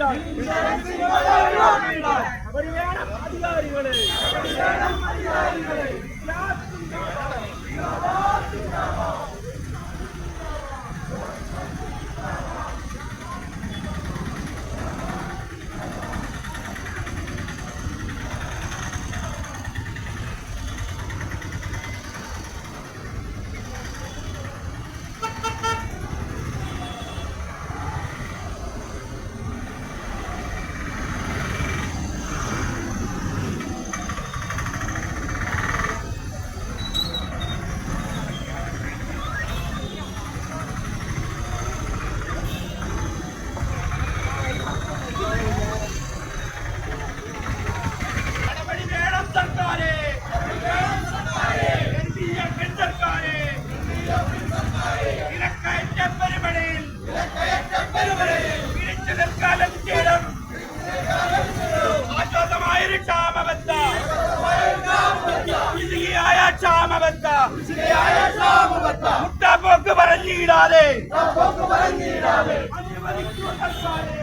ഒഴിവാക്കിയിടാൻ അവർ വേണം അധികാരികളെ നടപടി വേണം സർക്കാരെ എൻഡിഎ പെൺ സർക്കാരെ വിലക്കയറ്റ പരിപാടിയിൽ പിടിച്ചു നിൽക്കാൻ ചെയ്യണം ആശ്വാസമായൊരു ക്ഷാമബദ്ധ വിധിയായ ക്ഷാമബദ്ധ മുട്ടാപ്പോക്ക് പറഞ്ഞിടാതെ അനുവദിക്കൂ സർക്കാരെ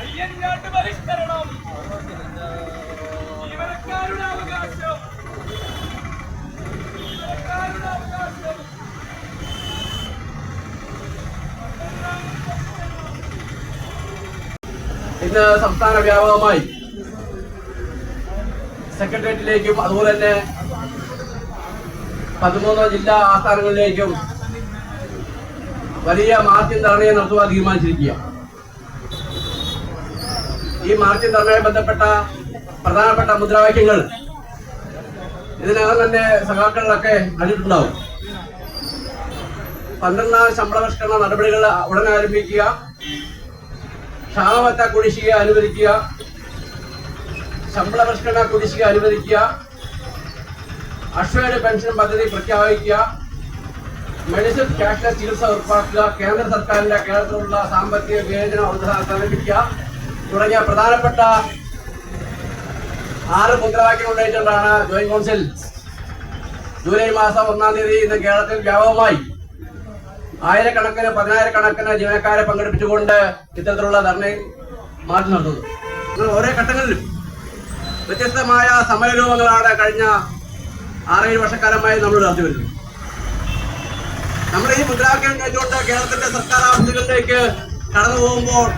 അയ്യങ്ങാട്ട് പരിഷ്കരണം ജീവനക്കാരുടെ അവകാശം ജീവനക്കാരുടെ അവകാശം ഇന്ന് സംസ്ഥാന വ്യാപകമായി സെക്രട്ടേറിയറ്റിലേക്കും അതുപോലെ തന്നെ പതിമൂന്ന് ജില്ലാ ആസ്ഥാനങ്ങളിലേക്കും വലിയ മാർച്ചിൻ ധർണയെ നടത്തുവാൻ തീരുമാനിച്ചിരിക്കുക ഈ മാർച്ചിൻ ധർണയെ ബന്ധപ്പെട്ട പ്രധാനപ്പെട്ട മുദ്രാവാക്യങ്ങൾ ഇതിനകം തന്നെ സഖാക്കളിലൊക്കെ കണ്ടിട്ടുണ്ടാവും പന്ത്രണ്ടാം ശമ്പള പരിഷ്കരണ നടപടികൾ ഉടനെ ആരംഭിക്കുക. ക്ഷാമബത്ത കുടിശ്ശിക അനുവദിക്കുക. ശമ്പള പരിഷ്കരണ കുടിശ്ശിക അനുവദിക്കുക. അക്ഷയുടെ പെൻഷൻ പദ്ധതി പ്രഖ്യാപിക്കുക. മെഡിസിൻ ക്യാഷ്ലെസ് ചികിത്സ ഉറപ്പാക്കുക. കേന്ദ്ര സർക്കാരിന്റെ കേരളത്തിലുള്ള സാമ്പത്തിക വിവേചനം അവസാനിപ്പിക്കുക തുടങ്ങിയ പ്രധാനപ്പെട്ട ആറ് മുദ്രാവാക്യം ഉന്നയിച്ചുകൊണ്ടാണ് ജോയിന്റ് കൗൺസിൽ ജൂലൈ മാസം ഒന്നാം തീയതി ഇന്ന് കേരളത്തിൽ വ്യാപകമായി ആയിരക്കണക്കിന് പതിനായിരക്കണക്കിന് ജീവനക്കാരെ പങ്കെടുപ്പിച്ചുകൊണ്ട് ഇത്തരത്തിലുള്ള ധർണയും മാറ്റി നടത്തുന്നത് ഓരോ ഘട്ടങ്ങളിലും വ്യത്യസ്തമായ സമരരൂപങ്ങളാണ് കഴിഞ്ഞ ആറേഴ് വർഷക്കാലമായി നമ്മൾ നടത്തി വരുന്നത്. നമ്മുടെ ഈ മുദ്രാവാക്യം കഴിഞ്ഞുകൊണ്ട് കേരളത്തിന്റെ സർക്കാർ ആവശ്യങ്ങളിലേക്ക് കടന്നു പോകുമ്പോൾ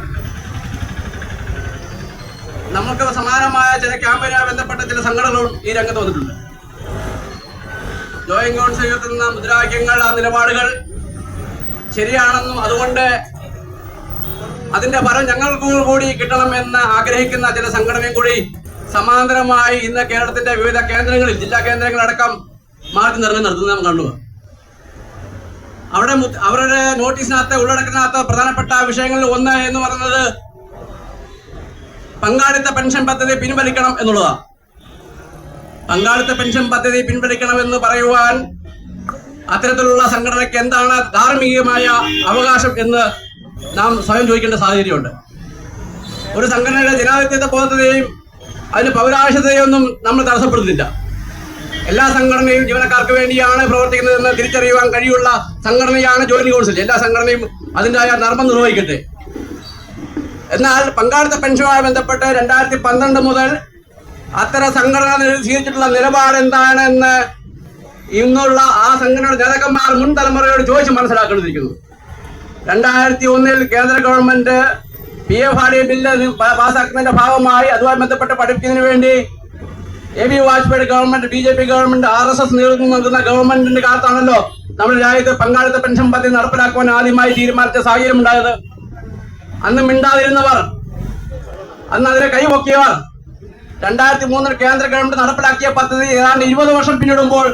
നമുക്ക് സമാനമായ ചില ക്യാമ്പയിനുമായി ബന്ധപ്പെട്ട ചില സംഘടനകളും ഈ രംഗത്ത് വന്നിട്ടുണ്ട്. ജോയിന്റ് കൗൺസിലിൽ ഉയർത്തുന്ന മുദ്രാവാക്യങ്ങൾ ആ നിലപാടുകൾ ശരിയാണെന്നും അതുകൊണ്ട് അതിന്റെ ഫലം ഞങ്ങൾക്ക് കൂടി കിട്ടണമെന്ന് ആഗ്രഹിക്കുന്ന ചില സംഘടനയും കൂടി സമാന്തരമായി ഇന്ന് കേരളത്തിന്റെ വിവിധ കേന്ദ്രങ്ങളിൽ ജില്ലാ കേന്ദ്രങ്ങളടക്കം മാർച്ച് നിർമ്മി നടത്തുന്നത് നാം കണ്ടു അവിടെ അവരുടെ നോട്ടീസിനകത്ത് ഉള്ളടക്കത്തിനകത്ത് പ്രധാനപ്പെട്ട വിഷയങ്ങളിൽ ഒന്ന് എന്ന് പറയുന്നത് പങ്കാളിത്ത പെൻഷൻ പദ്ധതി പിൻവലിക്കണം എന്നുള്ളതാണ്. പങ്കാളിത്ത പെൻഷൻ പദ്ധതി പിൻവലിക്കണം എന്ന് പറയുവാൻ അത്തരത്തിലുള്ള സംഘടനയ്ക്ക് എന്താണ് ധാർമ്മികമായ അവകാശം എന്ന് നാം സ്വയം ചോദിക്കേണ്ട സാഹചര്യമുണ്ട്. ഒരു സംഘടനയുടെ ജനാധിപത്യത്തെ ബോധത്തെയും അതിന് പൗരാവശ്യതയൊന്നും നമ്മൾ തടസ്സപ്പെടുന്നില്ല എല്ലാ സംഘടനയും ജീവനക്കാർക്ക് വേണ്ടിയാണ് പ്രവർത്തിക്കുന്നതെന്ന് തിരിച്ചറിയുവാൻ കഴിയുള്ള സംഘടനയാണ് ജോയിന്റ് കൗൺസിൽ. എല്ലാ സംഘടനയും അതിന്റെതായ ധർമ്മം നിർവഹിക്കട്ടെ. എന്നാൽ പങ്കാളിത്ത പെൻഷനുമായി ബന്ധപ്പെട്ട് രണ്ടായിരത്തി പന്ത്രണ്ട് മുതൽ അത്തരം സംഘടന സ്വീകരിച്ചിട്ടുള്ള നിലപാട് എന്താണെന്ന് ഇന്നുള്ള ആ സംഘടനയുടെ നേതാക്കന്മാർ മുൻ തലമുറയോട് ചോദിച്ച് മനസ്സിലാക്കേണ്ടിയിരിക്കുന്നു രണ്ടായിരത്തി ഒന്നിൽ കേന്ദ്ര government P F R D bill പാസാക്കുന്നതിന്റെ ഭാഗമായി അതുമായി ബന്ധപ്പെട്ട് പഠിപ്പിക്കുന്നതിന് വേണ്ടി A B Vajpayee government B J P government R S S നേതൃത്വം നൽകുന്ന ഗവൺമെന്റിന്റെ കാലത്താണല്ലോ നമ്മുടെ രാജ്യത്ത് പങ്കാളിത്ത പെൻഷൻ പദ്ധതി നടപ്പിലാക്കുവാൻ ആദ്യമായി തീരുമാനിച്ച സാഹചര്യം ഉണ്ടായത്. അന്ന് മിണ്ടാതിരുന്നവർ അന്ന് അതിനെ കൈപൊക്കിയവർ രണ്ടായിരത്തി മൂന്നിൽ കേന്ദ്ര ഗവൺമെന്റ് നടപ്പിലാക്കിയ പദ്ധതി ഏതാണ്ട് ഇരുപത് വർഷം പിന്നിടുമ്പോൾ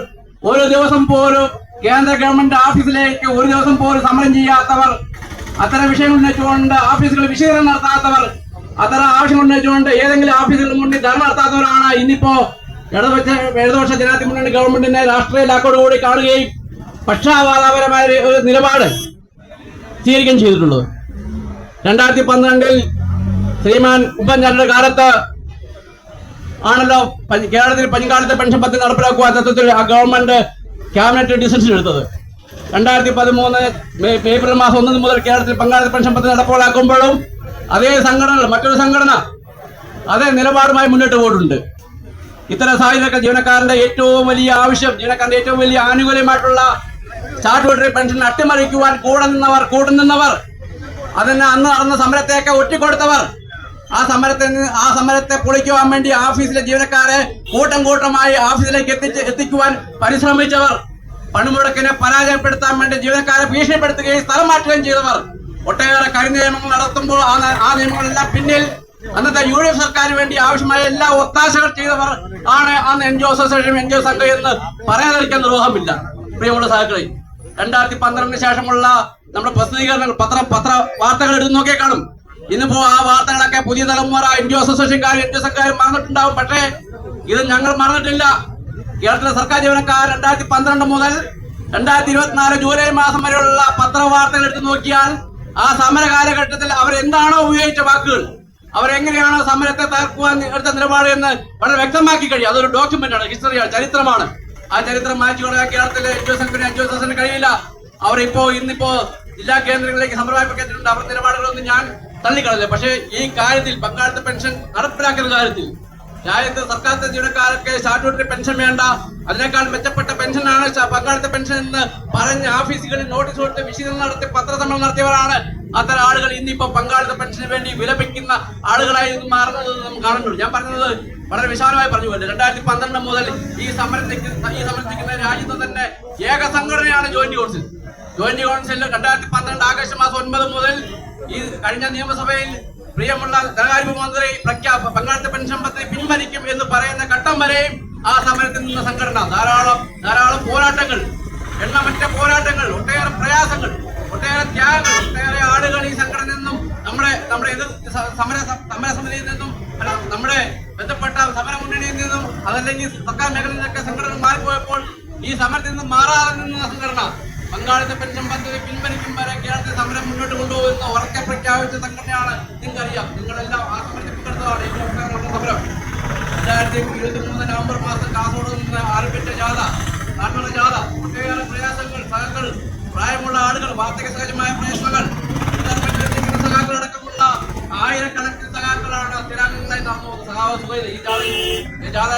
ഒരു ദിവസം പോലും കേന്ദ്ര ഗവൺമെന്റ് ഓഫീസിലേക്ക് ഒരു ദിവസം പോലും സമരം ചെയ്യാത്തവർ അത്തരം വിഷയങ്ങൾ ഉന്നയിച്ചുകൊണ്ട് ഓഫീസുകൾ വിശീലനം നടത്താത്തവർ അത്തരം ആവശ്യങ്ങൾ ഉന്നയിച്ചുകൊണ്ട് ഏതെങ്കിലും ഓഫീസുകൾ മുന്നിൽ ധർമ്മ നടത്താത്തവരാണ് ഇന്നിപ്പോ ഇടതുപക്ഷ ഇടതുപക്ഷ ജനാധിപത്യ മുന്നണി ഗവൺമെന്റിനെ രാഷ്ട്രീയ ലാക്കോടുകൂടി കാണുകയും പക്ഷാപാതാപരമായ ഒരു- നിലപാട് സ്വീകരിക്കുകയും ചെയ്തിട്ടുള്ളത്. രണ്ടായിരത്തി പന്ത്രണ്ടിൽ ശ്രീമാൻ ഉമ്മൻചാണ്ടിയുടെ കാലത്ത് ആണല്ലോ കേരളത്തിൽ പഞ്ചായത്ത് പെൻഷൻ പദ്ധതി നടപ്പിലാക്കുവാൻ തത്വത്തിൽ ആ ഗവൺമെന്റ് ക്യാബിനറ്റ് ഡിസിഷൻ എടുത്തത്. രണ്ടായിരത്തി പതിമൂന്ന് ഏപ്രിൽ മാസം ഒന്ന് മുതൽ കേരളത്തിൽ പങ്കാളിത്ത പെൻഷൻ പദ്ധതി നടപ്പിലാക്കുമ്പോഴും അതേ സംഘടന മറ്റൊരു സംഘടന അതേ നിലപാടുമായി മുന്നോട്ട് പോയിട്ടുണ്ട്. ഇത്തരം സാഹചര്യത്തിൽ ജീവനക്കാരന്റെ ഏറ്റവും വലിയ ആവശ്യം ജീവനക്കാരന്റെ ഏറ്റവും വലിയ ആനുകൂല്യമായിട്ടുള്ള സ്റ്റാറ്റ്യൂട്ടറി പെൻഷൻ അട്ടിമറിക്കുവാൻ കൂടെ നിന്നവർ കൂടെ നിന്നവർ അതിന് അന്ന് നടന്ന സമരത്തെയൊക്കെ ഒറ്റിക്കൊടുത്തവർ ആ സമരത്തെ ആ സമരത്തെ പൊളിക്കുവാൻ വേണ്ടി ഓഫീസിലെ ജീവനക്കാരെ കൂട്ടം കൂട്ടമായി ഓഫീസിലേക്ക് എത്തിച്ച് എത്തിക്കുവാൻ പരിശ്രമിച്ചവർ പണിമുടക്കിനെ പരാജയപ്പെടുത്താൻ വേണ്ടി ജീവനക്കാരെ ഭീഷണിപ്പെടുത്തുകയും സ്ഥലം മാറ്റുകയും ചെയ്തവർ. ഒട്ടേറെ കരിനിയമങ്ങൾ നടത്തുമ്പോൾ ആ നിയമങ്ങളെല്ലാം പിന്നിൽ. അന്നത്തെ യു ഡി എഫ് സർക്കാരിന് വേണ്ടി ആവശ്യമായ എല്ലാ ഒത്താശകൾ ചെയ്തവർ ആണ് അന്ന് N G O association N G O സംഘം എന്ന് പറയാതിരിക്കാൻ നിർവാഹമില്ല. പ്രിയമുള്ള സഹകളി രണ്ടായിരത്തി പന്ത്രണ്ടിന് ശേഷമുള്ള നമ്മുടെ പ്രസിദ്ധീകരണങ്ങൾ പത്ര പത്ര വാർത്തകൾ എടുത്ത് നോക്കിയേ കാണും. ഇന്നിപ്പോ ആ വാർത്തകളൊക്കെ പുതിയ തലമുറ എൻ ജി ഒ അസോസിയേഷൻകാർ എൻ ജി ഒ സർക്കാരും മറന്നിട്ടുണ്ടാവും. പക്ഷേ ഇത് ഞങ്ങൾ മറന്നിട്ടില്ല. കേരളത്തിലെ സർക്കാർ ജീവനക്കാർ രണ്ടായിരത്തി പന്ത്രണ്ട് മുതൽ രണ്ടായിരത്തി ഇരുപത്തിനാല് ജൂലൈ മാസം വരെയുള്ള പത്രവാർത്തകൾ എടുത്തു നോക്കിയാൽ ആ സമര കാലഘട്ടത്തിൽ അവർ എന്താണോ ഉപയോഗിച്ച വാക്കുകൾ അവരെങ്ങനെയാണോ സമരത്തെ തകർക്കുവാൻ എടുത്ത നിലപാട് എന്ന് വളരെ വ്യക്തമാക്കി കഴിയും അതൊരു ഡോക്യുമെന്റ് ആണ് ഹിസ്റ്ററിയാണ് ചരിത്രമാണ്. ആ ചരിത്രം മാറ്റി കൊടുക്കാൻ കേരളത്തിലെ എൻ ജി ഒ സംഘടന എൻ ജി ഒ അസോസിയേഷന് കഴിയില്ല. അവരിപ്പോ ഇന്നിപ്പോ ജില്ലാ കേന്ദ്രങ്ങളിലേക്ക് സമരമായി പ്രഖ്യാപിച്ചിട്ടുണ്ട് അവരുടെ നിലപാടുകളൊന്നും ഞാൻ തള്ളിക്കളഞ്ഞില്ല പക്ഷേ ഈ കാര്യത്തിൽ പങ്കാളിത്ത പെൻഷൻ നടപ്പിലാക്കുന്ന കാര്യത്തിൽ രാജ്യത്ത് സർക്കാരിന്റെ ജീവനക്കാർക്ക് സ്റ്റാറ്റ്യൂട്ടറി പെൻഷൻ വേണ്ട. അതിനേക്കാൾ മെച്ചപ്പെട്ട പെൻഷനാണ് പങ്കാളിത്ത പെൻഷൻ എന്ന് പറഞ്ഞ് ഓഫീസുകളിൽ നോട്ടീസ് കൊടുത്ത് വിശീലനം നടത്തി പത്രസമ്മേളനം നടത്തിയവരാണ്. അത്തരം ആളുകൾ ഇന്നിപ്പോ പങ്കാളിത്ത പെൻഷന് വേണ്ടി വിലപിക്കുന്ന ആളുകളായി മാറുന്നത് നമുക്ക് കാണുന്നുള്ളൂ ഞാൻ പറഞ്ഞത് വളരെ വിശാലമായി പറഞ്ഞു പോലെ രണ്ടായിരത്തി പന്ത്രണ്ട് മുതൽ ഈ സമരത്തേക്ക് ഈ സമരത്തിക്കുന്ന രാജ്യത്ത് തന്നെ ഏക സംഘടനയാണ് ജോയിന്റ് കൗൺസിൽ. ജോയിന്റ് കൗൺസിൽ രണ്ടായിരത്തി പന്ത്രണ്ട് ആഗസ്റ്റ് മാസം ഒൻപത് മുതൽ ഈ കഴിഞ്ഞ നിയമസഭയിൽ പ്രിയമുള്ള ധനകാര്യ മന്ത്രി പ്രഖ്യാപ പങ്കാളിത്ത പെൻഷൻ പദ്ധതി പിൻവലിക്കും എന്ന് പറയുന്ന ഘട്ടം വരെയും ആ സമരത്തിൽ നിന്ന സംഘടന. ധാരാളം ധാരാളം പോരാട്ടങ്ങൾ എണ്ണമറ്റ പോരാട്ടങ്ങൾ ഒട്ടേറെ പ്രയാസങ്ങൾ ഒട്ടേറെ ത്യാഗങ്ങൾ ഒട്ടേറെ ആളുകൾ ഈ സംഘടനയിൽ നിന്നും നമ്മുടെ നമ്മുടെ എതിർ സമര സമര സമിതിയിൽ നിന്നും നമ്മുടെ ബന്ധപ്പെട്ട സമര മുന്നണിയിൽ നിന്നും അതല്ലെങ്കിൽ സർക്കാർ മേഖലയിൽ നിന്നൊക്കെ സംഘടന മാറിപ്പോയപ്പോൾ ഈ സമരത്തിൽ നിന്നും മാറാതെ നിന്ന സംഘടന. പങ്കാളിത്ത പെൻഷൻ പദ്ധതി പിൻവലിക്കും വരെ കേരളത്തിൽ സമരം മുന്നോട്ട് കൊണ്ടുപോകുന്ന ഉറക്കെ പ്രഖ്യാപിച്ച സംഘടനയാണ് നിങ്ങൾക്കറിയാം. നിങ്ങളെല്ലാം ആത്മഹത്യപ്പെടുന്നതാണ് ഈ സമരം. രണ്ടായിരത്തി ഇരുപത്തി മൂന്ന് നവംബർ മാസം കാസർഗോഡ് നിന്ന് ആരംഭിച്ച ജാഥ നാട്ടുള്ള ജാഥ ഒട്ടേറെ പ്രയാസങ്ങൾ സഹകൾ പ്രായമുള്ള ആളുകൾ വാർദ്ധക്യ സഹജമായ പ്രശ്നങ്ങൾ സഹാക്കളടക്കമുള്ള ആയിരക്കണക്കിന് സഹാക്കളാണ് സ്ഥിരാംഗങ്ങളായി നടന്നു സഹാവ് സുഖയിൽ ഈ ജാഥ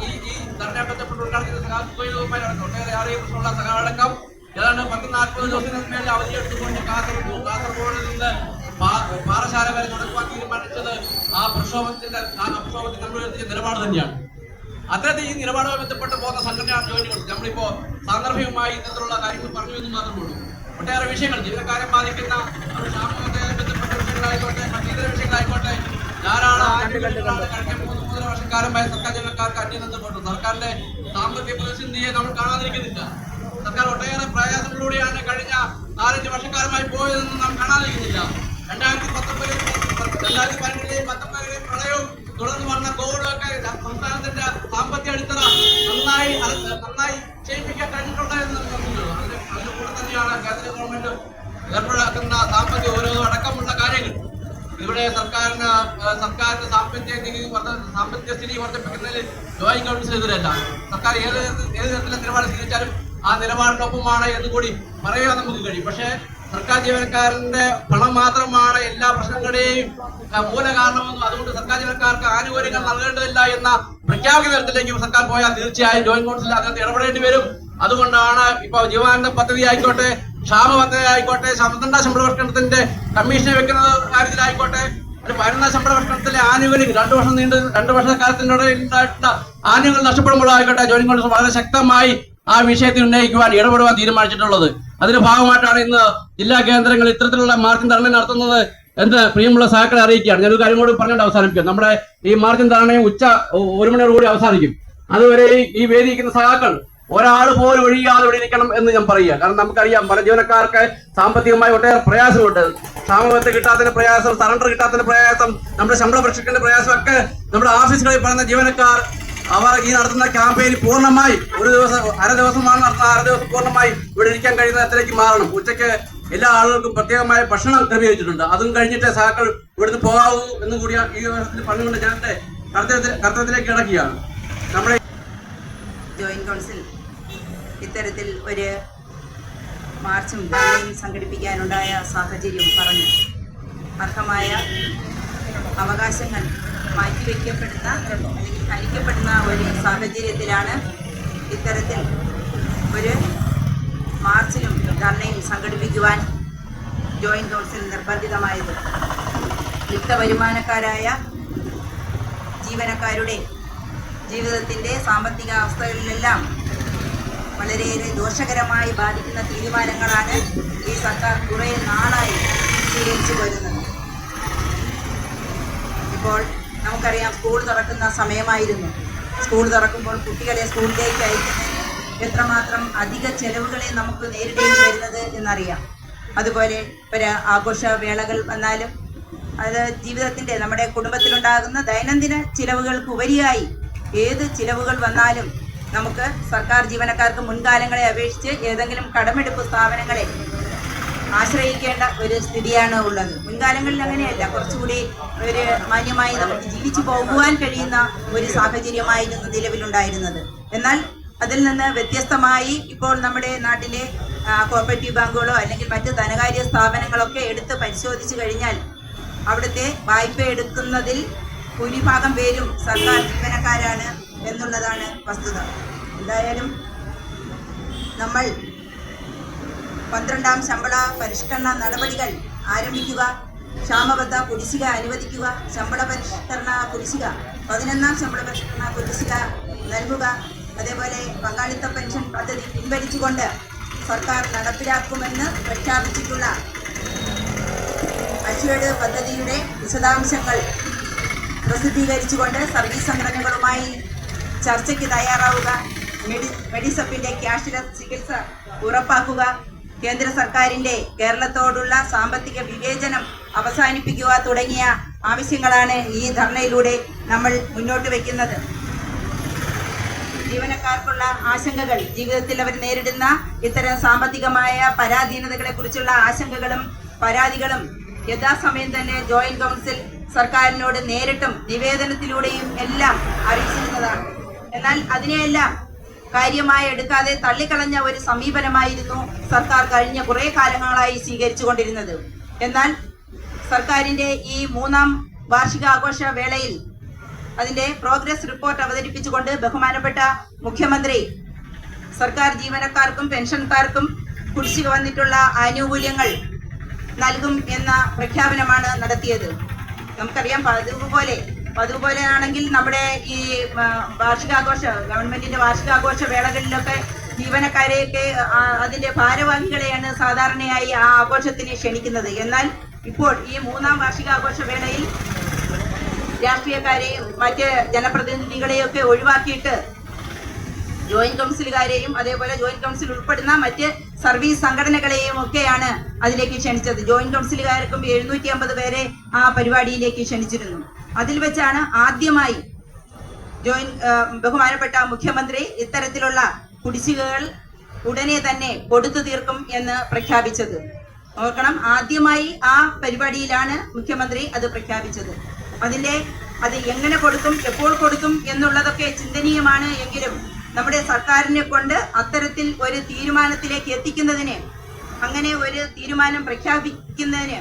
ഈ ഈ ധർണയെ ബന്ധപ്പെട്ട് ഉദ്ഘാടനം സഹാബ് സുഹൈലുമായി നടന്നു ഒട്ടേറെ ആരെയും കുറിച്ചുള്ള സഹാടക്കം ഏതാണ്ട് പത്ത് നാൽപ്പത് ദിവസത്തിന് മേലെ അവധിയെടുത്തുകൊണ്ട് കാസർഗോഡ് കാസർഗോഡ് നിന്ന് പാറശാല വരെ നടക്കുവാൻ തീരുമാനിച്ചത് ആ പ്രക്ഷോഭത്തിന്റെ ആ പ്രക്ഷോഭത്തിൽ നമ്മൾ നിലപാട് തന്നെയാണ്. അത്തരത്തിൽ ഈ നിലപാടുമായി ബന്ധപ്പെട്ട് പോകുന്ന സംഘടനയാണ് ജോലി കൊടുത്തത് നമ്മളിപ്പോ സാന്ദർഭികമായി ഇത്തരത്തിലുള്ള കാര്യങ്ങൾ പറഞ്ഞു എന്ന് മാത്രമേ ഉള്ളൂ. ഒട്ടേറെ വിഷയങ്ങൾ ജീവനക്കാരെ ബാധിക്കുന്ന ബന്ധപ്പെട്ട വിഷയങ്ങളായിക്കോട്ടെ മറ്റേതൊരു വിഷയങ്ങളായിക്കോട്ടെ ധാരാളം ആനുകൂല്യങ്ങളാണ് കഴിഞ്ഞ മൂന്ന് മൂന്നര വർഷക്കാലമായി സർക്കാർ ജീവനക്കാർക്ക് അന്യം നിന്നിട്ടുണ്ട് സർക്കാരിന്റെ സാമ്പത്തിക പ്രതിസന്ധിയെ നമ്മൾ കാണാതിരിക്കുന്നില്ല. സർക്കാർ ഒട്ടേറെ പ്രയാസങ്ങളിലൂടെയാണ് കഴിഞ്ഞ നാലഞ്ച് വർഷക്കാലമായി പോയതെന്ന് നാം കാണാതിരിക്കുന്നില്ല രണ്ടായിരത്തി പത്തൊമ്പതിൽ രണ്ടായിരത്തി പതിനെട്ടിലെയും പത്തൊമ്പതിലെയും പ്രളയവും തുടർന്ന് വന്ന കോവിഡൊക്കെ സംസ്ഥാനത്തിന്റെ സാമ്പത്തിക അടിത്തറ നന്നായി നന്നായി ചെയ്യിപ്പിക്കാൻ കഴിഞ്ഞിട്ടുണ്ട് എന്ന് നമുക്ക് അറിയുന്നത്. അതിന് അതിന്റെ കൂടെ തന്നെയാണ് കേന്ദ്ര ഗവൺമെന്റ് ഏർപ്പെടുത്തുന്ന സാമ്പത്തിക ഓരോ അടക്കമുള്ള കാര്യങ്ങൾ. ഇവിടെ സർക്കാരിന് സർക്കാരിന്റെ സാമ്പത്തിക സാമ്പത്തിക സ്ഥിതി വർദ്ധിപ്പിക്കുന്നതിൽ ജോയിന്റ് കൗൺസിൽ എതിരല്ല. സർക്കാർ ഏത് ഏത് തരത്തിലെ നിലപാട് സ്വീകരിച്ചാലും ആ നിലപാടിനൊപ്പമാണ് എന്ന് കൂടി പറയാൻ നമുക്ക് കഴിയും. പക്ഷേ സർക്കാർ ജീവനക്കാരന്റെ പണം മാത്രമാണ് എല്ലാ പ്രശ്നങ്ങളുടെയും മൂല കാരണമെന്നും അതുകൊണ്ട് സർക്കാർ ജീവനക്കാർക്ക് ആനുകൂല്യങ്ങൾ നൽകേണ്ടതില്ല എന്ന പ്രഖ്യാപിത തരത്തിലേക്ക് സർക്കാർ പോയാൽ തീർച്ചയായും ജോയിന്റ് കൗൺസിലിൽ അതിനകത്ത് ഇടപെടേണ്ടി വരും. അതുകൊണ്ടാണ് ഇപ്പൊ ജീവാനന്ദ പദ്ധതി ആയിക്കോട്ടെ ക്ഷാമ പദ്ധതി ആയിക്കോട്ടെ പന്ത്രണ്ടാം ശമ്പള ഭക്ഷണത്തിന്റെ കമ്മീഷനെ വെക്കുന്ന കാര്യത്തിലായിക്കോട്ടെ പതിനൊന്നാം ശമ്പള ഭക്ഷണത്തിലെ ആനുകൂല്യം രണ്ടു വർഷം നീണ്ട് രണ്ടു വർഷക്കാലത്തിനിടയിൽ ഉണ്ടായിട്ടുള്ള ആനുകൂല്യം നഷ്ടപ്പെടുമ്പോഴായിക്കോട്ടെ ജോയിന്റ് കൗൺസിൽ വളരെ ശക്തമായി ആ വിഷയത്തിൽ ഉന്നയിക്കുവാൻ ഇടപെടുവാൻ തീരുമാനിച്ചിട്ടുള്ളത്. അതിന്റെ ഭാഗമായിട്ടാണ് ഇന്ന് ജില്ലാ കേന്ദ്രങ്ങൾ ഇത്തരത്തിലുള്ള മാർച്ചിൻ ധർണ നടത്തുന്നത് എന്ത് പ്രിയമുള്ള സഹാക്കളെ അറിയിക്കുകയാണ്. ഞാനൊരു കാര്യം കൂടി പറഞ്ഞുകൊണ്ട് അവസാനിപ്പിക്കാം. നമ്മുടെ ഈ മാർച്ചിൻ ധർണയും ഉച്ച ഒരു മണിയോടുകൂടി അവസാനിക്കും. അതുവരെ ഈ- വേദിയിരിക്കുന്ന സഹാക്കൾ ഒരാൾ പോലും ഒഴിയാതെ ഇവിടെ ഇരിക്കണം എന്ന് ഞാൻ പറയുക. കാരണം നമുക്കറിയാം പല ജീവനക്കാർക്ക് സാമ്പത്തികമായി ഒട്ടേറെ പ്രയാസമുണ്ട്. സാമൂഹ്യത്തെ കിട്ടാത്തതിന്റെ പ്രയാസം സറണ്ടർ കിട്ടാത്തതിന്റെ പ്രയാസം നമ്മുടെ ശമ്പള പ്രക്ഷിക്കേണ്ട പ്രയാസം ഒക്കെ നമ്മുടെ ഓഫീസുകളിൽ പറയുന്ന ജീവനക്കാർ അവർ ഈ നടത്തുന്ന ക്യാമ്പയിൻ പൂർണമായി ഒരു ദിവസം അര ദിവസമാണ് നടത്തുന്ന അര ദിവസം പൂർണമായി ഇവിടെ ഇരിക്കാൻ കഴിയുന്ന തരത്തിലേക്ക് മാറണം. ഉച്ചയ്ക്ക് എല്ലാ ആളുകൾക്കും പ്രത്യേകമായ ഭക്ഷണം ക്രമീകരിച്ചിട്ടുണ്ട് അതും കഴിഞ്ഞിട്ട് സഹാക്കൾ ഇവിടുന്ന് പോകാവൂ എന്ന് കൂടി ഈ ദിവസത്തിൽ പറഞ്ഞുകൊണ്ട് എന്റെ കർത്തവ്യത്തിൽ കർത്തവ്യത്തിലേക്ക് ഇടക്കുകയാണ് നമ്മുടെ ജോയിന്റ് കൗൺസിൽ ഇത്തരത്തിൽ ഒരു മാർച്ചും സംഘടിപ്പിക്കാനുണ്ടായ സാഹചര്യം പറഞ്ഞു അർഹമായ അവകാശങ്ങൾ മാറ്റിവെക്കപ്പെടുന്ന അല്ലെങ്കിൽ ഹനിക്കപ്പെടുന്ന ഒരു സാഹചര്യത്തിലാണ് ഇത്തരത്തിൽ ഒരു മാർച്ചിനും ധർണയും സംഘടിപ്പിക്കുവാൻ ജോയിന്റ് കൗൺസിൽ നിർബന്ധിതമായത്. ലിപ്ത വരുമാനക്കാരായ ജീവനക്കാരുടെ ജീവിതത്തിന്റെ സാമ്പത്തിക അവസ്ഥകളിലെല്ലാം വളരെയേറെ ദോഷകരമായി ബാധിക്കുന്ന തീരുമാനങ്ങളാണ് ഈ സർക്കാർ കുറേ നാളായി സ്വീകരിച്ചു വരുന്നത് ഇപ്പോൾ നമുക്കറിയാം സ്കൂൾ തുറക്കുന്ന സമയമായിരുന്നു. സ്കൂൾ തുറക്കുമ്പോൾ കുട്ടികളെ സ്കൂളിലേക്ക് അയക്കുന്നതിന് എത്രമാത്രം അധിക ചെലവുകളെ നമുക്ക് നേരിടേണ്ടി വരുന്നത് എന്നറിയാം. അതുപോലെ ഒരു ആഘോഷ വേളകൾ വന്നാലും അത് ജീവിതത്തിന്റെ നമ്മുടെ കുടുംബത്തിലുണ്ടാകുന്ന ദൈനംദിന ചിലവുകൾക്ക് ഉപരിയായി ഏത് ചിലവുകൾ വന്നാലും നമുക്ക് സർക്കാർ ജീവനക്കാർക്ക് മുൻകാലങ്ങളെ അപേക്ഷിച്ച് ഏതെങ്കിലും കടമെടുപ്പ് സ്ഥാപനങ്ങളെ ആശ്രയിക്കേണ്ട ഒരു സ്ഥിതിയാണ് ഉള്ളത്. മുൻകാലങ്ങളിൽ അങ്ങനെയല്ല. കുറച്ചുകൂടി ഒരു മാന്യമായി നമുക്ക് ജീവിച്ചു പോകുവാൻ കഴിയുന്ന ഒരു സാഹചര്യമായിരുന്നു നിലവിലുണ്ടായിരുന്നത്. എന്നാൽ അതിൽ നിന്ന് വ്യത്യസ്തമായി ഇപ്പോൾ നമ്മുടെ നാട്ടിലെ കോപ്പറേറ്റീവ് ബാങ്കുകളോ അല്ലെങ്കിൽ മറ്റ് ധനകാര്യ സ്ഥാപനങ്ങളൊക്കെ എടുത്ത് പരിശോധിച്ചു കഴിഞ്ഞാൽ അവിടുത്തെ വായ്പ എടുക്കുന്നതിൽ ഭൂരിഭാഗം പേരും സർക്കാർ ജീവനക്കാരാണ് എന്നുള്ളതാണ് വസ്തുത. എന്തായാലും നമ്മൾ പന്ത്രണ്ടാം ശമ്പള പരിഷ്കരണ നടപടികൾ ആരംഭിക്കുക. ക്ഷാമബദ്ധ കുടിശ്ശിക അനുവദിക്കുക. ശമ്പള പരിഷ്കരണ കുടിശ്ശിക പതിനൊന്നാം ശമ്പള പരിഷ്കരണ കുടിശ്ശിക നൽകുക. അതേപോലെ പങ്കാളിത്ത പെൻഷൻ പദ്ധതി പിൻവലിച്ചുകൊണ്ട് സർക്കാർ നടപ്പിലാക്കുമെന്ന് പ്രഖ്യാപിച്ചിട്ടുള്ള അശ്വേഡ് പദ്ധതിയുടെ വിശദാംശങ്ങൾ പ്രസിദ്ധീകരിച്ചുകൊണ്ട് സർവീസ് സംഘടനകളുമായി ചർച്ചയ്ക്ക് തയ്യാറാവുക. മെഡി മെഡിസപ്പിന്റെ ക്യാഷ്ലെസ് ചികിത്സ ഉറപ്പാക്കുക. കേന്ദ്ര സർക്കാരിന്റെ കേരളത്തോടുള്ള സാമ്പത്തിക വിവേചനം അവസാനിപ്പിക്കുക തുടങ്ങിയ ആവശ്യങ്ങളാണ് ഈ ധർണയിലൂടെ നമ്മൾ മുന്നോട്ട് വയ്ക്കുന്നത് ജീവനക്കാർക്കുള്ള ആശങ്കകൾ ജീവിതത്തിൽ അവർ നേരിടുന്ന ഇത്തരം സാമ്പത്തികമായ പരാധീനതകളെ കുറിച്ചുള്ള ആശങ്കകളും പരാതികളും യഥാസമയം തന്നെ ജോയിന്റ് കൗൺസിൽ സർക്കാരിനോട് നേരിട്ടും നിവേദനത്തിലൂടെയും എല്ലാം അറിയിച്ചിരുന്നതാണ്. എന്നാൽ അതിനെയെല്ലാം കാര്യമായി എടുക്കാതെ തള്ളിക്കളഞ്ഞ ഒരു സമീപനമായിരുന്നു സർക്കാർ കഴിഞ്ഞ കുറെ കാലങ്ങളായി സ്വീകരിച്ചുകൊണ്ടിരുന്നത്. എന്നാൽ സർക്കാരിന്റെ ഈ മൂന്നാം വാർഷികാഘോഷ വേളയിൽ അതിന്റെ പ്രോഗ്രസ് റിപ്പോർട്ട് അവതരിപ്പിച്ചുകൊണ്ട് ബഹുമാനപ്പെട്ട മുഖ്യമന്ത്രി സർക്കാർ ജീവനക്കാർക്കും പെൻഷൻകാർക്കും കുടിശ്ശിക വന്നിട്ടുള്ള ആനുകൂല്യങ്ങൾ നൽകും എന്ന പ്രഖ്യാപനമാണ് നടത്തിയത്. നമുക്കറിയാം പതിവ് പോലെ പതിവ് ആണെങ്കിൽ നമ്മുടെ ഈ വാർഷികാഘോഷ ഗവൺമെന്റിന്റെ വാർഷികാഘോഷ വേളകളിലൊക്കെ ജീവനക്കാരെയൊക്കെ അതിന്റെ ഭാരവാഹികളെയാണ് സാധാരണയായി ആ ആഘോഷത്തിന് ക്ഷണിക്കുന്നത്. എന്നാൽ ഇപ്പോൾ ഈ മൂന്നാം വാർഷികാഘോഷ വേളയിൽ രാഷ്ട്രീയക്കാരെയും മറ്റ് ജനപ്രതിനിധികളെയൊക്കെ ഒഴിവാക്കിയിട്ട് ജോയിന്റ് കൗൺസിലുകാരെയും അതേപോലെ ജോയിന്റ് കൗൺസിൽ ഉൾപ്പെടുന്ന മറ്റ് സർവീസ് സംഘടനകളെയും ഒക്കെയാണ് അതിലേക്ക് ക്ഷണിച്ചത്. ജോയിന്റ് കൗൺസിലുകാർക്കും എഴുന്നൂറ്റി അമ്പത് പേരെ ആ പരിപാടിയിലേക്ക് ക്ഷണിച്ചിരുന്നു. അതിൽ വെച്ചാണ് ആദ്യമായി ജോയിന്റ് ബഹുമാനപ്പെട്ട മുഖ്യമന്ത്രി ഇത്തരത്തിലുള്ള കുടിശ്ശികകൾ ഉടനെ തന്നെ കൊടുത്തു തീർക്കും എന്ന് പ്രഖ്യാപിച്ചത്. ഓർക്കണം ആദ്യമായി ആ പരിപാടിയിലാണ് മുഖ്യമന്ത്രി അത് പ്രഖ്യാപിച്ചത്. അതിന്റെ അത് എങ്ങനെ കൊടുക്കും എപ്പോൾ കൊടുക്കും എന്നുള്ളതൊക്കെ ചിന്തനീയമാണ് എങ്കിലും നമ്മുടെ സർക്കാരിനെ കൊണ്ട് അത്തരത്തിൽ ഒരു തീരുമാനത്തിലേക്ക് എത്തിക്കുന്നതിന് അങ്ങനെ ഒരു തീരുമാനം പ്രഖ്യാപിക്കുന്നതിന്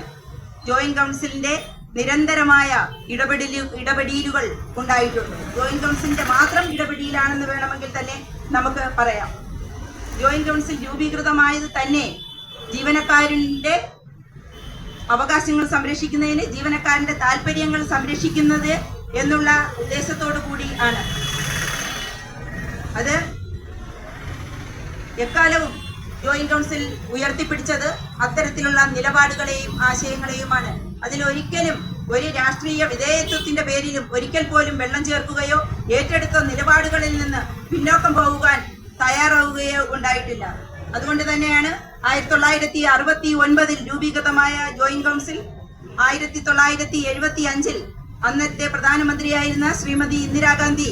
ജോയിന്റ് കൗൺസിലിന്റെ നിരന്തരമായ ഇടപെടലു ഇടപെടലുകൾ ഉണ്ടായിട്ടുണ്ട്. ജോയിന്റ് കൗൺസിലിന്റെ മാത്രം ഇടപെടലാണെന്ന് വേണമെങ്കിൽ തന്നെ നമുക്ക് പറയാം. ജോയിന്റ് കൗൺസിൽ രൂപീകൃതമായത് തന്നെ ജീവനക്കാരന്റെ അവകാശങ്ങൾ സംരക്ഷിക്കുന്നതിന് ജീവനക്കാരന്റെ താല്പര്യങ്ങൾ സംരക്ഷിക്കുന്നത് എന്നുള്ള ഉദ്ദേശത്തോടു കൂടി ആണ്. അത് എക്കാലവും ജോയിന്റ് കൗൺസിൽ ഉയർത്തിപ്പിടിച്ചത് അത്തരത്തിലുള്ള നിലപാടുകളെയും ആശയങ്ങളെയുമാണ്. അതിലൊരിക്കലും ഒരു രാഷ്ട്രീയ വിധേയത്വത്തിന്റെ പേരിലും ഒരിക്കൽ പോലും വെള്ളം ചേർക്കുകയോ ഏറ്റെടുത്ത നിലപാടുകളിൽ നിന്ന് പിന്നോക്കം പോകുവാൻ തയ്യാറാവുകയോ ഉണ്ടായിട്ടില്ല. അതുകൊണ്ട് തന്നെയാണ് ആയിരത്തി തൊള്ളായിരത്തി അറുപത്തി ഒൻപതിൽ രൂപീകൃതമായ ജോയിന്റ് കൗൺസിൽ ആയിരത്തി തൊള്ളായിരത്തി എഴുപത്തി അഞ്ചിൽ അന്നത്തെ പ്രധാനമന്ത്രിയായിരുന്ന ശ്രീമതി ഇന്ദിരാഗാന്ധി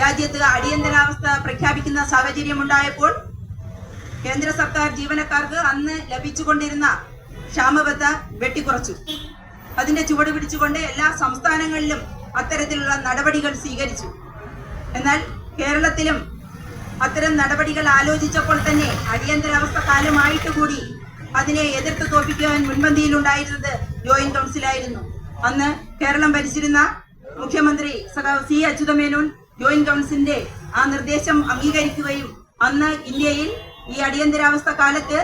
രാജ്യത്ത് അടിയന്തരാവസ്ഥ പ്രഖ്യാപിക്കുന്ന സാഹചര്യം സാഹചര്യമുണ്ടായപ്പോൾ കേന്ദ്ര സർക്കാർ ജീവനക്കാർക്ക് അന്ന് ലഭിച്ചുകൊണ്ടിരുന്ന ക്ഷാമബത്ത വെട്ടിക്കുറച്ചു. അതിന്റെ ചുവട് പിടിച്ചുകൊണ്ട് എല്ലാ സംസ്ഥാനങ്ങളിലും അത്തരത്തിലുള്ള നടപടികൾ സ്വീകരിച്ചു. എന്നാൽ കേരളത്തിലും അത്തരം നടപടികൾ ആലോചിച്ചപ്പോൾ തന്നെ അടിയന്തരാവസ്ഥ കാലമായിട്ട് കൂടി അതിനെ എതിർത്ത് തോൽപ്പിക്കുവാൻ മുൻപന്തിയിലുണ്ടായിരുന്നത് ജോയിന്റ് കൗൺസിലായിരുന്നു. അന്ന് കേരളം ഭരിച്ചിരുന്ന മുഖ്യമന്ത്രി സഖാവ് സി അച്യുതമേനോൻ ജോയിന്റ് കൗൺസിലിന്റെ ആ നിർദ്ദേശം അംഗീകരിക്കുകയും അന്ന് ഇന്ത്യയിൽ ഈ അടിയന്തരാവസ്ഥ കാലത്ത്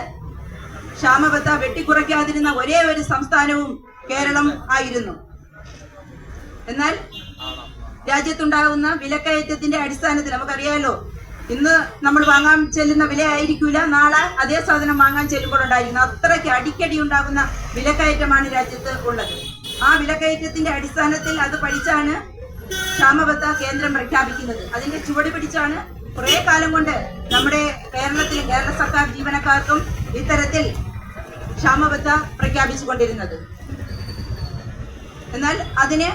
ക്ഷാമബത്ത വെട്ടിക്കുറയ്ക്കാതിരുന്ന ഒരേ ഒരു സംസ്ഥാനവും കേരളം ആയിരുന്നു. എന്നാൽ രാജ്യത്തുണ്ടാകുന്ന വിലക്കയറ്റത്തിന്റെ അടിസ്ഥാനത്തിൽ നമുക്കറിയാലോ ഇന്ന് നമ്മൾ വാങ്ങാൻ ചെല്ലുന്ന വില ആയിരിക്കില്ല നാളെ അതേ സാധനം വാങ്ങാൻ ചെല്ലുമ്പോൾ ഉണ്ടായിരുന്നു അത്രയ്ക്ക് അടിക്കടി ഉണ്ടാകുന്ന വിലക്കയറ്റമാണ് രാജ്യത്ത് ഉള്ളത്. ആ വിലക്കയറ്റത്തിന്റെ അടിസ്ഥാനത്തിൽ അത് പഠിച്ചാണ് ക്ഷാമബത്ത കേന്ദ്രം പ്രഖ്യാപിക്കുന്നത്. അതിന്റെ ചുവട് പിടിച്ചാണ് കുറെ കാലം കൊണ്ട് നമ്മുടെ കേരളത്തിൽ കേരള സർക്കാർ ജീവനക്കാർക്കും ഇത്തരത്തിൽ ക്ഷാമബത്ത പ്രഖ്യാപിച്ചുകൊണ്ടിരുന്നത്. എന്നാൽ അതിന്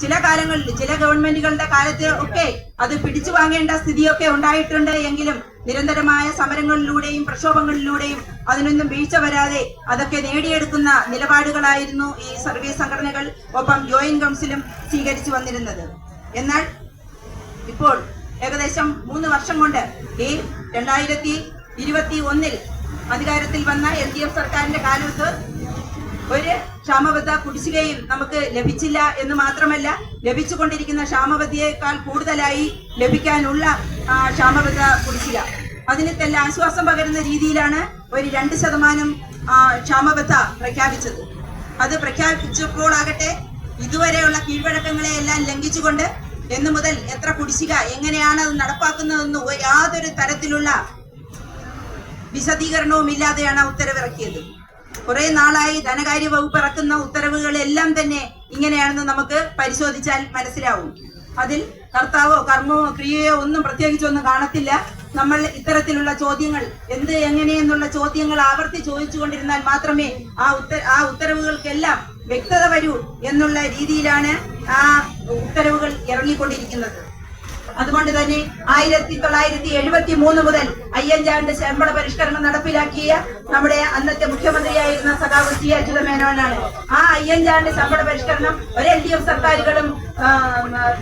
ചില കാലങ്ങളിൽ ചില ഗവൺമെന്റുകളുടെ കാലത്ത് ഒക്കെ അത് പിടിച്ചു വാങ്ങേണ്ട സ്ഥിതിയൊക്കെ ഉണ്ടായിട്ടുണ്ട് എങ്കിലും നിരന്തരമായ സമരങ്ങളിലൂടെയും പ്രക്ഷോഭങ്ങളിലൂടെയും അതിനൊന്നും വീഴ്ച വരാതെ അതൊക്കെ നേടിയെടുക്കുന്ന നിലപാടുകളായിരുന്നു ഈ സർവീസ് സംഘടനകൾ ഒപ്പം ജോയിന്റ് കൗൺസിലും സ്വീകരിച്ചു വന്നിരുന്നത്. എന്നാൽ ഇപ്പോൾ ഏകദേശം മൂന്ന് വർഷം കൊണ്ട് ഈ രണ്ടായിരത്തി ഇരുപത്തി ഒന്നിൽ അധികാരത്തിൽ വന്ന എൽ ഡി എഫ് സർക്കാരിന്റെ കാലത്ത് ഒരു ക്ഷാമബദ്ധ കുടിശ്ശികയും നമുക്ക് ലഭിച്ചില്ല എന്ന് മാത്രമല്ല ലഭിച്ചുകൊണ്ടിരിക്കുന്ന ക്ഷാമബദ്ധയേക്കാൾ കൂടുതലായി ലഭിക്കാനുള്ള ക്ഷാമബദ്ധ കുടിശ്ശിക. അതിന് തന്നെ ആശ്വാസം പകരുന്ന രീതിയിലാണ് ഒരു രണ്ട് ശതമാനം ക്ഷാമബദ്ധ പ്രഖ്യാപിച്ചത്. അത് പ്രഖ്യാപിച്ചപ്പോൾ ആകട്ടെ ഇതുവരെയുള്ള കീഴ്വഴക്കങ്ങളെ എല്ലാം ലംഘിച്ചുകൊണ്ട് എന്നു മുതൽ എത്ര കുടിശ്ശിക എങ്ങനെയാണ് അത് നടപ്പാക്കുന്നതെന്ന് യാതൊരു തരത്തിലുള്ള വിശദീകരണവും ഇല്ലാതെയാണ് ഉത്തരവിറക്കിയത്. കുറെ നാളായി ധനകാര്യ വകുപ്പ് ഇറക്കുന്ന ഉത്തരവുകളെല്ലാം തന്നെ ഇങ്ങനെയാണെന്ന് നമുക്ക് പരിശോധിച്ചാൽ മനസ്സിലാവും. അതിൽ കർത്താവോ കർമ്മമോ ക്രിയയോ ഒന്നും പ്രത്യേകിച്ചൊന്നും കാണത്തില്ല. നമ്മൾ ഇത്തരത്തിലുള്ള ചോദ്യങ്ങൾ എന്ത് എങ്ങനെയെന്നുള്ള ചോദ്യങ്ങൾ ആവർത്തി ചോദിച്ചുകൊണ്ടിരുന്നാൽ മാത്രമേ ആ ഉത്തര ആ ഉത്തരവുകൾക്കെല്ലാം വ്യക്തത വരൂ എന്നുള്ള രീതിയിലാണ് ആ ഉത്തരവുകൾ ഇറങ്ങിക്കൊണ്ടിരിക്കുന്നത്. അതുകൊണ്ട് തന്നെ ആയിരത്തി തൊള്ളായിരത്തി എഴുപത്തി മൂന്ന് മുതൽ അയ്യഞ്ചാണ്ട് ശമ്പള പരിഷ്കരണം നടപ്പിലാക്കിയ നമ്മുടെ അന്നത്തെ മുഖ്യമന്ത്രിയായിരുന്ന സഖാവ് സി അച്യുത മേനോനാണ് ആ അയ്യഞ്ചാണ്ട് ശമ്പള പരിഷ്കരണം ഒരു എൽ ഡി എഫ് സർക്കാരുകളും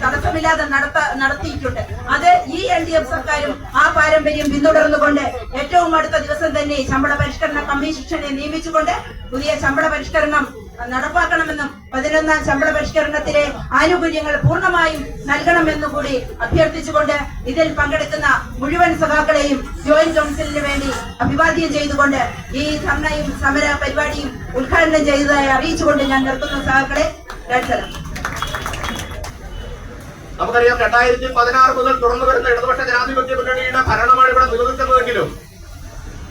തടസ്സമില്ലാതെ നടത്ത നടത്തിയിട്ടുണ്ട്. അത് ഈ എൽ ഡി എഫ് സർക്കാരും ആ പാരമ്പര്യം പിന്തുടർന്നുകൊണ്ട് ഏറ്റവും അടുത്ത ദിവസം തന്നെ ശമ്പള പരിഷ്കരണ കമ്മീഷനെ നിയമിച്ചുകൊണ്ട് പുതിയ ശമ്പള പരിഷ്കരണം നടപ്പാക്കണമെന്നും പതിനൊന്നാം ശമ്പള പരിഷ്കരണത്തിലെ ആനുകൂല്യങ്ങൾ പൂർണമായും നൽകണമെന്നും കൂടി അഭ്യർത്ഥിച്ചുകൊണ്ട് ഇതിൽ പങ്കെടുക്കുന്ന മുഴുവൻ സഭാക്കളെയും ജോയിന്റ് കൗൺസിലിന് വേണ്ടി അഭിവാദ്യം ചെയ്തുകൊണ്ട് ഈ ധർണയും സമര പരിപാടിയും ഉദ്ഘാടനം ചെയ്തതായി അറിയിച്ചുകൊണ്ട് ഞാൻ നിർത്തുന്ന സഭാക്കളെ രണ്ടരം നമുക്കറിയാം രണ്ടായിരത്തി പതിനാറ് മുതൽ തുറന്നു വരുന്ന ഇടതുപക്ഷ ജനാധിപത്യ മുന്നണിയുടെ ഭരണമാണ് ഇവിടെ നിലനിൽക്കുന്നതെങ്കിലും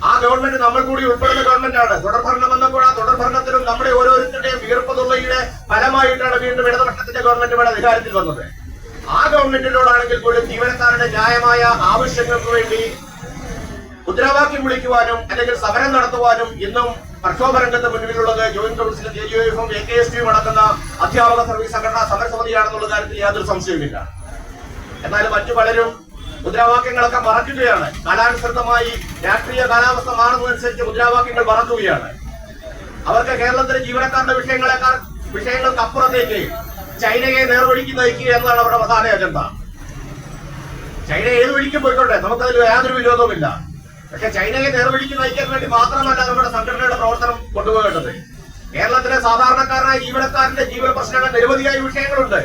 ആ ഗവൺമെന്റ് നമ്മൾ കൂടി ഉൾപ്പെടുന്ന ഗവൺമെന്റാണ് തുടർഭരണം വന്നപ്പോൾ ആ തുടർഭരണത്തിലും നമ്മുടെ ഓരോരുത്തരുടെയും വീർപ്പതുള്ളയുടെ ഫലമായിട്ടാണ് വീണ്ടും ഇടതുപക്ഷത്തിന്റെ ഗവൺമെന്റ് ഇവിടെ അധികാരത്തിൽ വന്നത്. ആ ഗവൺമെന്റിനോടാണെങ്കിൽ പോലും ജീവനക്കാരുടെ ന്യായമായ ആവശ്യങ്ങൾക്ക് വേണ്ടി മുദ്രാവാക്യം വിളിക്കുവാനും അല്ലെങ്കിൽ സമരം നടത്തുവാനും ഇന്നും പ്രക്ഷോഭ രംഗത്ത് മുന്നിലുള്ളത് ജോയിന്റ് കൗൺസിലും ജെ ജി എഫും എ കെ എസ് ടിയും അടക്കുന്ന അധ്യാപക സർവീസ് സംഘടനാ സമരസമിതിയാണെന്നുള്ള കാര്യത്തിൽ യാതൊരു സംശയവുമില്ല. എന്നാൽ മറ്റു പലരും മുദ്രാവാക്യങ്ങളൊക്കെ മറക്കുകയാണ്. കാലാനുസൃതമായി രാഷ്ട്രീയ കാലാവസ്ഥ മാറുന്നതനുസരിച്ച് മുദ്രാവാക്യങ്ങൾ മറക്കുകയാണ്. അവർക്ക് കേരളത്തിലെ ജീവനക്കാരുടെ വിഷയങ്ങളെക്കാൾ വിഷയങ്ങൾക്ക് അപ്പുറത്തേക്ക് ചൈനയെ നേർവഴിക്ക് നയിക്കുക എന്നതാണ് അവരുടെ പ്രധാന അജണ്ട ചൈന ഏത് വഴിക്കും പോയിക്കോട്ടെ നമുക്കതിൽ യാതൊരു വിരോധവുമില്ല. പക്ഷെ ചൈനയെ നേർവഴിക്ക് നയിക്കാൻ വേണ്ടി മാത്രമല്ല നമ്മുടെ സംഘടനയുടെ പ്രവർത്തനം കൊണ്ടുപോകേണ്ടത്. കേരളത്തിലെ സാധാരണക്കാരനായ ജീവനക്കാരന്റെ ജീവന പ്രശ്നങ്ങൾ നിരവധിയായ വിഷയങ്ങളുണ്ട്.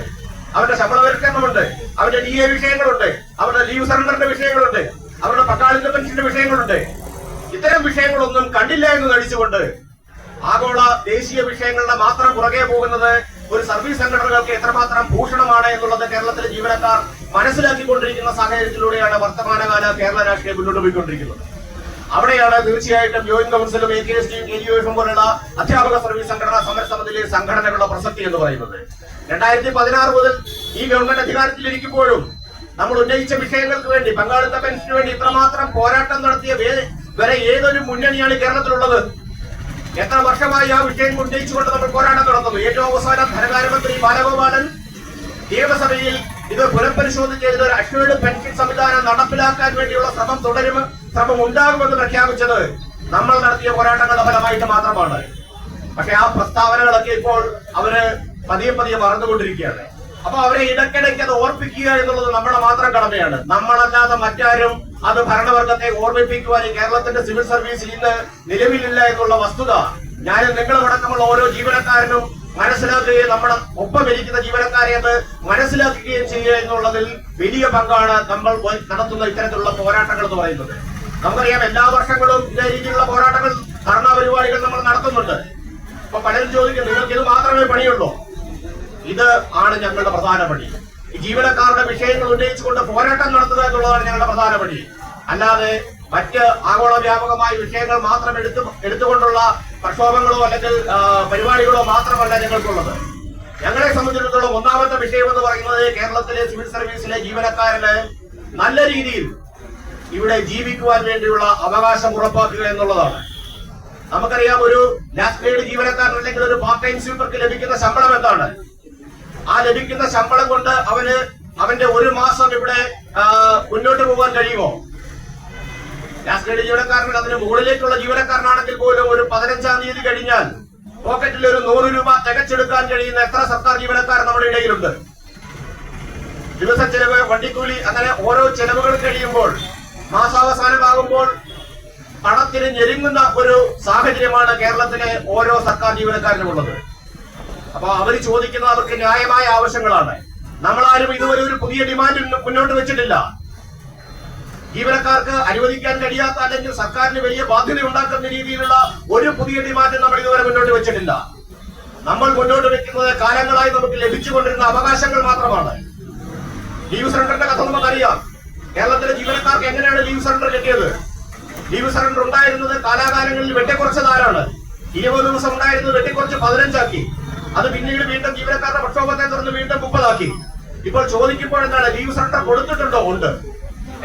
അവരുടെ ശമ്പളവൽക്കരണമുണ്ട് അവരുടെ ഡി എ വിഷയങ്ങളുണ്ട് അവരുടെ ലീവ് സറണ്ടറിന്റെ വിഷയങ്ങളുണ്ട് അവരുടെ പട്ടാളിന്റെ പെൻഷന്റെ വിഷയങ്ങളുണ്ട്. ഇത്തരം വിഷയങ്ങളൊന്നും കണ്ടില്ല എന്ന് നടിച്ചുകൊണ്ട് ആഗോള ദേശീയ വിഷയങ്ങളുടെ മാത്രം പുറകെ പോകുന്നത് ഒരു സർവീസ് സംഘടനകൾക്ക് എത്രമാത്രം ഭൂഷണമാണ് എന്നുള്ളത് കേരളത്തിലെ ജീവനക്കാർ മനസ്സിലാക്കിക്കൊണ്ടിരിക്കുന്ന സാഹചര്യത്തിലൂടെയാണ് വർത്തമാനകാല കേരള രാഷ്ട്രീയം മുന്നോട്ട് പോയിക്കൊണ്ടിരിക്കുന്നത്. അവിടെയാണ് തീർച്ചയായിട്ടും ജോയിന്റ് കൗൺസിലും എ കെ എസ് ടിയും എൻ യു എഫും പോലുള്ള അധ്യാപക സർവീസ് സംഘടനാ സമരസമിതിയിലെ സംഘടനകളുടെ പ്രസക്തി എന്ന് പറയുന്നത്. രണ്ടായിരത്തി പതിനാറ് മുതൽ ഈ ഗവൺമെന്റ് അധികാരത്തിലിരിക്കുമ്പോഴും നമ്മൾ ഉന്നയിച്ച വിഷയങ്ങൾക്ക് വേണ്ടി പങ്കാളിത്ത പെൻഷന് വേണ്ടി ഇത്രമാത്രം പോരാട്ടം നടത്തിയ വരെ ഏതൊരു മുന്നണിയാണ് കേരളത്തിലുള്ളത്? എത്ര വർഷമായി ആ വിഷയം ഉന്നയിച്ചുകൊണ്ട് നമ്മൾ പോരാട്ടം നടത്തുന്നു? ഏറ്റവും അവസാനം ധനകാര്യമന്ത്രി ബാലഗോപാലൻ നിയമസഭയിൽ ഇത് പുനഃപരിശോധിച്ച് ഇതൊരു അഷ്വേർഡ് പെൻഷൻ സംവിധാനം നടപ്പിലാക്കാൻ വേണ്ടിയുള്ള ശ്രമം തുടരും. ശ്രമം ഉണ്ടാകുമെന്ന് പ്രഖ്യാപിച്ചത് നമ്മൾ നടത്തിയ പോരാട്ടങ്ങളുടെ ഫലമായിട്ട് മാത്രമാണ്. പക്ഷെ ആ പ്രസ്താവനകളൊക്കെ ഇപ്പോൾ അവർ പതിയെ പതിയെ മറന്നുകൊണ്ടിരിക്കുകയാണ്. അപ്പൊ അവരെ ഇടയ്ക്കിടയ്ക്ക് അത് ഓർപ്പിക്കുക എന്നുള്ളത് നമ്മുടെ മാത്രം കടമയാണ്. നമ്മളല്ലാതെ മറ്റാരും അത് ഭരണവർഗത്തെ ഓർമ്മിപ്പിക്കുവാൻ കേരളത്തിന്റെ സിവിൽ സർവീസിൽ ഇന്ന് നിലവിലില്ല എന്നുള്ള വസ്തുത ഞാൻ നിങ്ങളും അടക്കമുള്ള ഓരോ ജീവനക്കാരനും മനസ്സിലാക്കുകയും നമ്മുടെ ഒപ്പം ഇരിക്കുന്ന ജീവനക്കാരെ അത് മനസ്സിലാക്കുകയും ചെയ്യുക എന്നുള്ളതിൽ വലിയ പങ്കാണ് നമ്മൾ നടത്തുന്ന ഇത്തരത്തിലുള്ള പോരാട്ടങ്ങൾ എന്ന് പറയുന്നത്. നമുക്കറിയാം എല്ലാ വർഷങ്ങളും ഇതേ രീതിയിലുള്ള പോരാട്ടങ്ങൾ ധർണാ പരിപാടികൾ നമ്മൾ നടത്തുന്നുണ്ട്. അപ്പൊ പലരും ചോദിക്കും നിങ്ങൾക്ക് ഇത് മാത്രമേ പണിയുള്ളൂ. ഇത് ആണ് ഞങ്ങളുടെ പ്രധാന പണി. ജീവനക്കാരുടെ വിഷയങ്ങൾ ഉന്നയിച്ചുകൊണ്ട് പോരാട്ടം നടത്തുക എന്നുള്ളതാണ് ഞങ്ങളുടെ പ്രധാന പണി. അല്ലാതെ മറ്റ് ആഗോള വ്യാപകമായ വിഷയങ്ങൾ മാത്രം എടുത്തു എടുത്തുകൊണ്ടുള്ള പ്രക്ഷോഭങ്ങളോ അല്ലെങ്കിൽ പരിപാടികളോ മാത്രമല്ല ഞങ്ങൾക്കുള്ളത്. ഞങ്ങളെ സംബന്ധിച്ചിടത്തോളം ഒന്നാമത്തെ വിഷയം എന്ന് പറയുന്നത് കേരളത്തിലെ സിവിൽ സർവീസിലെ ജീവനക്കാരന് നല്ല രീതിയിൽ ഇവിടെ ജീവിക്കുവാൻ വേണ്ടിയുള്ള അവകാശം ഉറപ്പാക്കുക എന്നുള്ളതാണ്. നമുക്കറിയാം ഒരു ലാസ്റ്റ് ഗ്രേഡ് ജീവനക്കാരൻ അല്ലെങ്കിൽ ഒരു പാർട്ട് ടൈം സ്വീപ്പർക്ക് ലഭിക്കുന്ന ശമ്പളം എന്താണ്? ആ ലഭിക്കുന്ന ശമ്പളം കൊണ്ട് അവന് അവന്റെ ഒരു മാസം ഇവിടെ മുന്നോട്ട് പോകാൻ കഴിയുമോ? ലാസ്റ്റ് ഗ്രേഡ് ജീവനക്കാരൻ അതിന് മുകളിലേക്കുള്ള ജീവനക്കാരനാണെങ്കിൽ പോലും ഒരു പതിനഞ്ചാം തീയതി കഴിഞ്ഞാൽ പോക്കറ്റിൽ ഒരു നൂറ് രൂപ തികച്ചെടുക്കാൻ കഴിയുന്ന എത്ര സർക്കാർ ജീവനക്കാർ നമ്മുടെ ഇടയിലുണ്ട്? ദിവസ ചെലവ് വണ്ടിക്കൂലി അങ്ങനെ ഓരോ ചെലവുകൾ കഴിയുമ്പോൾ മാസാവസാനമാകുമ്പോൾ പണത്തിന് ഞെരുങ്ങുന്ന ഒരു സാഹചര്യമാണ് കേരളത്തിലെ ഓരോ സർക്കാർ ജീവനക്കാരനും ഉള്ളത്. അപ്പൊ അവർ ചോദിക്കുന്നത് അവർക്ക് ന്യായമായ ആവശ്യങ്ങളാണ്. നമ്മളാരും ഇതുവരെ ഒരു പുതിയ ഡിമാൻഡ് മുന്നോട്ട് വെച്ചിട്ടില്ല. ജീവനക്കാർക്ക് അനുവദിക്കാൻ കഴിയാത്ത അല്ലെങ്കിൽ സർക്കാരിന് വലിയ ബാധ്യത ഉണ്ടാക്കുന്ന രീതിയിലുള്ള ഒരു പുതിയ ഡിമാൻഡ് നമ്മൾ ഇതുവരെ മുന്നോട്ട് വെച്ചിട്ടില്ല. നമ്മൾ മുന്നോട്ട് വെക്കുന്നത് കാലങ്ങളായി നമുക്ക് ലഭിച്ചുകൊണ്ടിരുന്ന അവകാശങ്ങൾ മാത്രമാണ്. ലീവ് സറണ്ടറിന്റെ കഥ നമുക്കറിയാം. കേരളത്തിലെ ജീവനക്കാർക്ക് എങ്ങനെയാണ് ലീവ് സറണ്ടർ കിട്ടിയത്? ലീവ് സറണ്ടർ ഉണ്ടായിരുന്നത് കാലാകാലങ്ങളിൽ വെട്ടിക്കുറച്ചത് ആരാണ് ഇരുപത് ദിവസം ഉണ്ടായിരുന്നത് വെട്ടിക്കുറച്ച് പതിനഞ്ചാക്കി. അത് പിന്നീട് വീണ്ടും ജീവനക്കാരുടെ പ്രക്ഷോഭത്തെ തുടർന്ന് വീണ്ടും മുപ്പതാക്കി. ഇപ്പോൾ ചോദിക്കുമ്പോൾ എന്താണ് ലീവ് സറണ്ടർ കൊടുത്തിട്ടുണ്ടോ? ഉണ്ട്.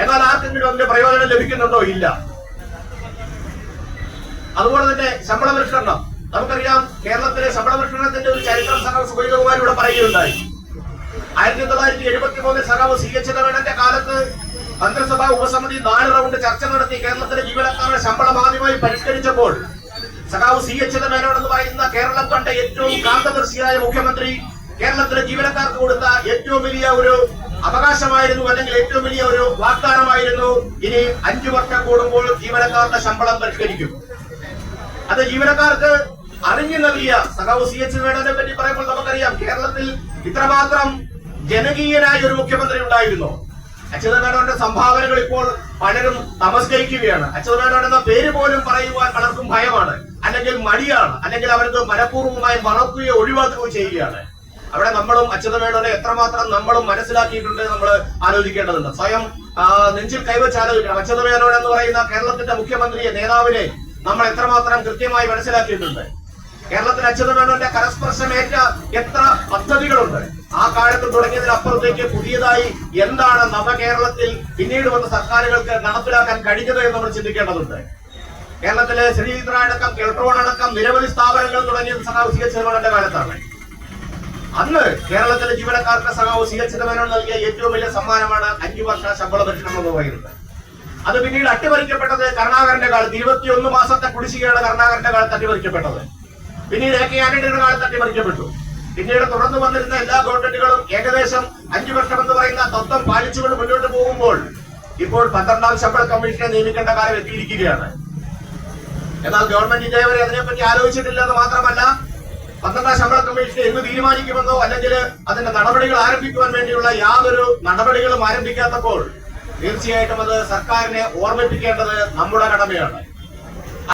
എന്നാൽ ആർക്കെങ്കിലും അതിന്റെ പ്രയോജനം ലഭിക്കുന്നുണ്ടോ? ഇല്ല. അതുപോലെ തന്നെ ശമ്പള പരിഷ്കരണം. നമുക്കറിയാം കേരളത്തിലെ ശമ്പള പരിഷ്കരണത്തിന്റെ ഒരു ചരിത്രം സുബൈകുമാർ ഇവിടെ പറയുകയുണ്ടായി. ആയിരത്തി തൊള്ളായിരത്തി എഴുപത്തി മൂന്നിൽ സഖാവ് സി എച്ച് കാലത്ത് മന്ത്രിസഭാ ഉപസമിതി നാല് റൗണ്ട് ചർച്ച നടത്തി കേരളത്തിലെ ജീവനക്കാരുടെ ശമ്പളം ആദ്യമായി പരിഷ്കരിച്ചപ്പോൾ സഖാവ് സി എച്ച് മേനോൻ എന്ന് പറയുന്ന കേരളം കണ്ട ഏറ്റവും കാന്തദർശിയായ മുഖ്യമന്ത്രി കേരളത്തിലെ ജീവനക്കാർക്ക് കൊടുത്ത ഏറ്റവും വലിയ ഒരു അവകാശമായിരുന്നു അല്ലെങ്കിൽ ഏറ്റവും വലിയ ഒരു വാഗ്ദാനമായിരുന്നു. ഇനി അഞ്ചു വർഷം കൂടുമ്പോൾ ജീവനക്കാരുടെ ശമ്പളം പരിഷ്കരിക്കും. അത് ജീവനക്കാർക്ക് അറിഞ്ഞു നൽകിയ സഖാവ് സി എച്ച് മേനോനെ പറ്റി പറയുമ്പോൾ നമുക്കറിയാം കേരളത്തിൽ ഇത്രമാത്രം ജനകീയനായ ഒരു മുഖ്യമന്ത്രി ഉണ്ടായിരുന്നു. അച്യുത മേനോന്റെ സംഭാവനകൾ ഇപ്പോൾ പലരും നമസ്കരിക്കുകയാണ്. അച്യുതമേനോൻ എന്ന പേര് പോലും പറയുവാൻ പലർക്കും ഭയമാണ്. അല്ലെങ്കിൽ മടിയാണ്. അല്ലെങ്കിൽ അവർക്ക് മനഃപൂർവമായി മറക്കുകയോ ഒഴിവാക്കുകയോ ചെയ്യുകയാണ്. അവിടെ നമ്മളും അച്യുതമേനോനെ എത്രമാത്രം നമ്മളും മനസ്സിലാക്കിയിട്ടുണ്ട് നമ്മൾ ആലോചിക്കേണ്ടതുണ്ട്. സ്വയം നെഞ്ചിൽ കൈവച്ച് ആലോചിക്കണം അച്യുത എന്ന് പറയുന്ന കേരളത്തിന്റെ മുഖ്യമന്ത്രിയെ നേതാവിനെ നമ്മൾ എത്രമാത്രം കൃത്യമായി മനസ്സിലാക്കിയിട്ടുണ്ട്. കേരളത്തിൽ അച്യുതമേനോന്റെ കരസ്പർശമേറ്റ എത്ര പദ്ധതികളുണ്ട്. ആ കാലത്ത് തുടങ്ങിയതിനപ്പുറത്തേക്ക് പുതിയതായി എന്താണ് നവകേരളത്തിൽ പിന്നീട് വന്ന സർക്കാരുകൾക്ക് നടപ്പിലാക്കാൻ കഴിഞ്ഞത് എന്ന് നമ്മൾ ചിന്തിക്കേണ്ടതുണ്ട്. കേരളത്തിലെ ശ്രീചിത്ര അടക്കം കെൽട്രോൺ അടക്കം നിരവധി സ്ഥാപനങ്ങൾ തുടങ്ങിയത് സഖാവ് സി കാലത്താണ്. അന്ന് കേരളത്തിലെ ജീവനക്കാർക്ക് സഖാവ് സി നൽകിയ ഏറ്റവും വലിയ സമ്മാനമാണ് അഞ്ചു വർഷ ശമ്പള പരിഷ്കരണം എന്ന് പറയുന്നത്. അത് പിന്നീട് അട്ടിമറിക്കപ്പെട്ടത് കർണാകരന്റെ കാലത്ത് ഇരുപത്തിയൊന്ന് മാസത്തെ കുടിശ്ശികയാണ് കർണാകരന്റെ കാലത്ത് അട്ടിമറിക്കപ്പെട്ടത്. പിന്നീട് എ കെ ആന്റണിയുടെ കാലത്ത് അട്ടിമറിക്കപ്പെട്ടു. പിന്നീട് തുടർന്ന് വന്നിരുന്ന എല്ലാ ഗവൺമെന്റുകളും ഏകദേശം അഞ്ചു വർഷം എന്ന് പറയുന്ന തത്വം പാലിച്ചുകൊണ്ട് മുന്നോട്ട് പോകുമ്പോൾ ഇപ്പോൾ പന്ത്രണ്ടാം ശമ്പള കമ്മീഷനെ നിയമിക്കേണ്ട കാലം എത്തിയിരിക്കുകയാണ്. എന്നാൽ ഗവൺമെന്റ് ഇതേവരെ അതിനെപ്പറ്റി ആലോചിച്ചിട്ടില്ല എന്ന് മാത്രമല്ല പന്ത്രണ്ടാം ശമ്പള കമ്മീഷൻ എന്ന് തീരുമാനിക്കുമെന്നോ അല്ലെങ്കിൽ അതിന്റെ നടപടികൾ ആരംഭിക്കുവാൻ വേണ്ടിയുള്ള യാതൊരു നടപടികളും ആരംഭിക്കാത്തപ്പോൾ തീർച്ചയായിട്ടും അത് സർക്കാരിനെ ഓർമ്മിപ്പിക്കേണ്ടത് നമ്മുടെ കടമയാണ്.